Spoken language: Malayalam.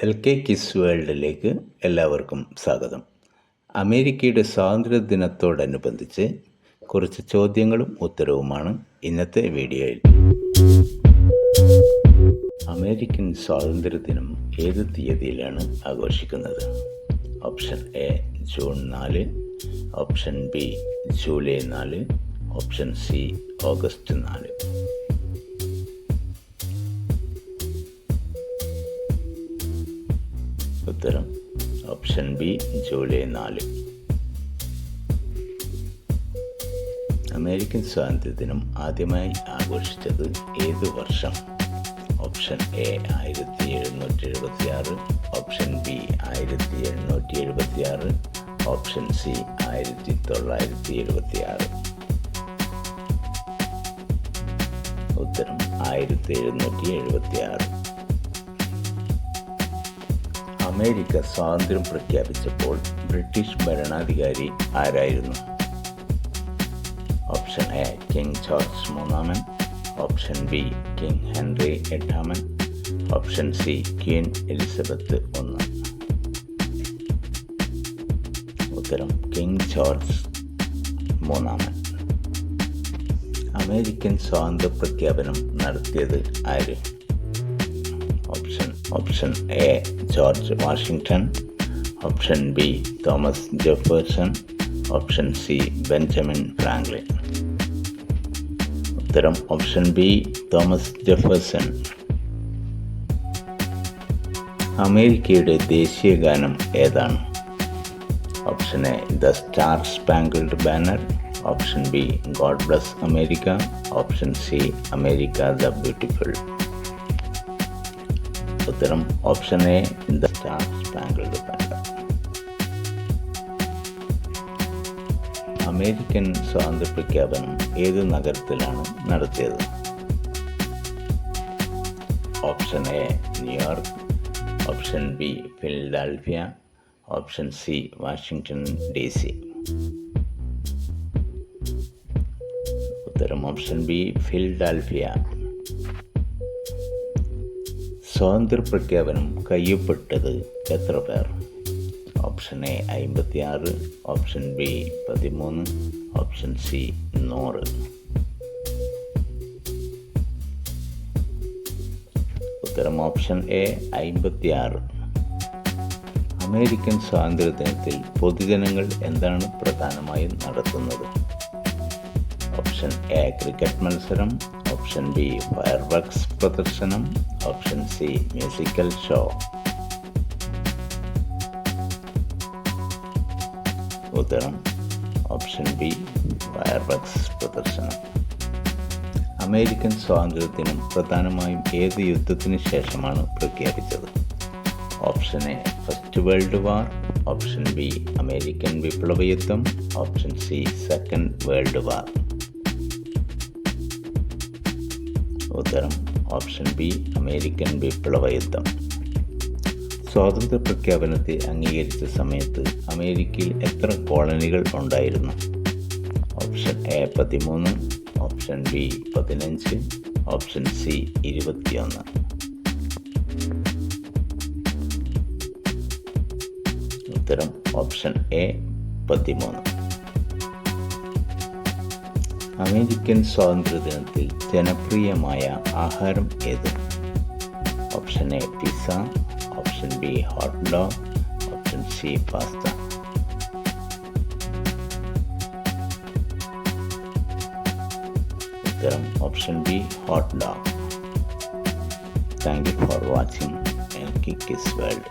എൽ കെ കിസ് വേൾഡിലേക്ക് എല്ലാവർക്കും സ്വാഗതം. അമേരിക്കയുടെ സ്വാതന്ത്ര്യദിനത്തോടനുബന്ധിച്ച് കുറച്ച് ചോദ്യങ്ങളും ഉത്തരവുമാണ് ഇന്നത്തെ വീഡിയോയിൽ. അമേരിക്കൻ സ്വാതന്ത്ര്യദിനം ഏത് തീയതിയിലാണ് ആഘോഷിക്കുന്നത്? ഓപ്ഷൻ എ ജൂൺ നാല്. ഓപ്ഷൻ ബി ജൂലൈ നാല്. ഓപ്ഷൻ സി ഓഗസ്റ്റ് നാല്. ഉത്തരം. ഓപ്ഷൻ ബി ജൂലൈ നാല്. അമേരിക്കൻ സ്വാതന്ത്ര്യദിനം ആദ്യമായി ആഘോഷിച്ചത് ഏത് വർഷം? ഓപ്ഷൻ എ ആയിരത്തി എഴുന്നൂറ്റി എഴുപത്തി ആറ് ഓപ്ഷൻ ബി ആയിരത്തി എഴുന്നൂറ്റി എഴുപത്തി ആറ് ഓപ്ഷൻ സി ആയിരത്തി തൊള്ളായിരത്തി എഴുപത്തി ആറ് ഉത്തരം ആയിരത്തി എഴുന്നൂറ്റി എഴുപത്തി ആറ് അമേരിക്ക സ്വാതന്ത്ര്യം പ്രഖ്യാപിച്ചപ്പോൾ ബ്രിട്ടീഷ് ഭരണാധികാരി ആരായിരുന്നു? ഓപ്ഷൻ എ കിങ് ജോർജ് മൂന്നാമൻ. ഓപ്ഷൻ ബി കിങ് ഹെൻറി എട്ടാമൻ. ഓപ്ഷൻ സി ക്വീൻ എലിസബത്ത് ഒന്ന്. ഉത്തരം കിങ് ജോർജ് മൂന്നാമൻ. അമേരിക്കൻ സ്വാതന്ത്ര്യ പ്രഖ്യാപനം നടത്തിയത് ആര്? Option option A George Washington option B Thomas Jefferson option C Benjamin Franklin ഉത്തരം ഓപ്ഷൻ ബി തോമസ് ജെഫേഴ്സൺ അമേരിക്കയുടെ ദേശീയ ഗാനം ഏതാണ്? Option A the Star Spangled Banner option B God bless America option C America the Beautiful ഉത്തരം option A in the Star Spangled Banner American സ്വാതന്ത്ര്യ പ്രഖ്യാപനം ഏത് നഗരത്തിലാണ് നടത്തിയത്? Option A New York option B Philadelphia option C Washington D C ഉത്തരം ഓപ്ഷൻ ബി ഫിൽഡാൽഫിയ സ്വാതന്ത്ര്യ പ്രഖ്യാപനം കയ്യപ്പെട്ടത് എത്ര പേർ? ഓപ്ഷൻ എ അമ്പത്തി ആറ് ഓപ്ഷൻ ബി പതിമൂന്ന് ഓപ്ഷൻ സി നൂറ്. ഉത്തരം ഓപ്ഷൻ എ അമ്പത്തി ആറ് അമേരിക്കൻ സ്വാതന്ത്ര്യ ദിനത്തിൽ പൊതുജനങ്ങൾ എന്താണ് പ്രധാനമായും നടത്തുന്നത്? ഓപ്ഷൻ എ ക്രിക്കറ്റ് മത്സരം ഓപ്ഷൻ ഡി ഫയർ വർക്ക്സ് പ്രദർശനം ഓപ്ഷൻ സി മ്യൂസിക്കൽ ഷോ. ഉത്തരം ഓപ്ഷൻ ബി ഫയർ വർക്ക്സ് പ്രദർശനം. അമേരിക്കൻ സ്വാതന്ത്ര്യത്തിനും പ്രധാനമായും ഏത് യുദ്ധത്തിന് ശേഷമാണ് പ്രഖ്യാപിച്ചത്? Option A first world war. Option B American വിപ്ലവ യുദ്ധം. Option C second world war. ഉത്തരം ഓപ്ഷൻ ബി അമേരിക്കൻ വിപ്ലവ യുദ്ധം സ്വാതന്ത്ര്യ പ്രഖ്യാപനത്തെ അംഗീകരിച്ച സമയത്ത് അമേരിക്കയിൽ എത്ര കോളനികൾ ഉണ്ടായിരുന്നു? ഓപ്ഷൻ എ പതിമൂന്ന് ഓപ്ഷൻ ബി പതിനഞ്ച് ഓപ്ഷൻ സി ഇരുപത്തിയൊന്ന്. ഉത്തരം ഓപ്ഷൻ എ പതിമൂന്ന്. അമേരിക്കൻ സ്വാതന്ത്ര്യദിനത്തിൽ ജനപ്രിയമായ ആഹാരം ഏത്? Option A pizza option B hot dog option C pasta ഉത്തരം option B hot dog thank you for watching L kiss world